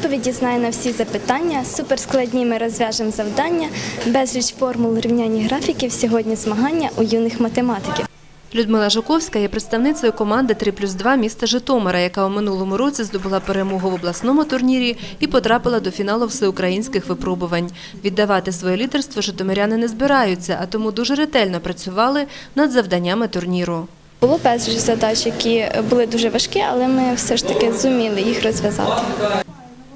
відповіді знає на всі запитання. Суперскладні ми розв'яжемо завдання. Безліч формул рівняння графіків. Сьогодні змагання у юних математиків. Людмила Жуковська є представницею команди 3 плюс 2 міста Житомира, яка у минулому році здобула перемогу в обласному турнірі і потрапила до фіналу всеукраїнських випробувань. Віддавати своє лідерство житомиряни не збираються, а тому дуже ретельно працювали над завданнями турніру. Було безліч задач, які були дуже важкі, але ми все ж таки зуміли їх розв'язати.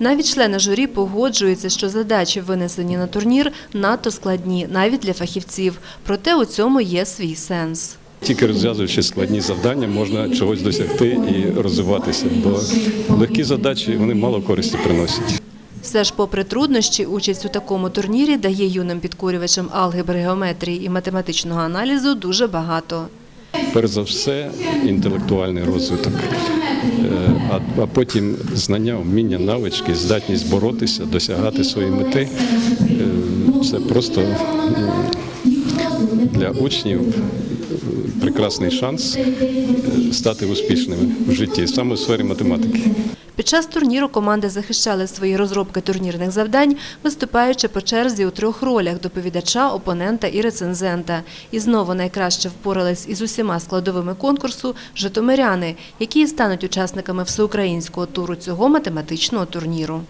Навіть члени журі погоджуються, що задачі, винесені на турнір, надто складні, навіть для фахівців. Проте у цьому є свій сенс. Тільки розв'язуючи складні завдання, можна чогось досягти і розвиватися, бо легкі задачі вони мало користі приносять. Все ж, попри труднощі, участь у такому турнірі дає юним підкорювачам алгебри, геометрії і математичного аналізу дуже багато. Перш за все, інтелектуальний розвиток, Е, а, потім знання, вміння, навички, здатність боротися, досягати свої мети. Е, Це просто для учнів прекрасний шанс е, стати успішними в житті, саме в сфері математики. Під час турніру команди захищали свої розробки турнірних завдань, виступаючи по черзі у трьох ролях – доповідача, опонента і рецензента. І знову найкраще впорались із усіма складовими конкурсу житомиряни, які стануть учасниками всеукраїнського туру цього математичного турніру.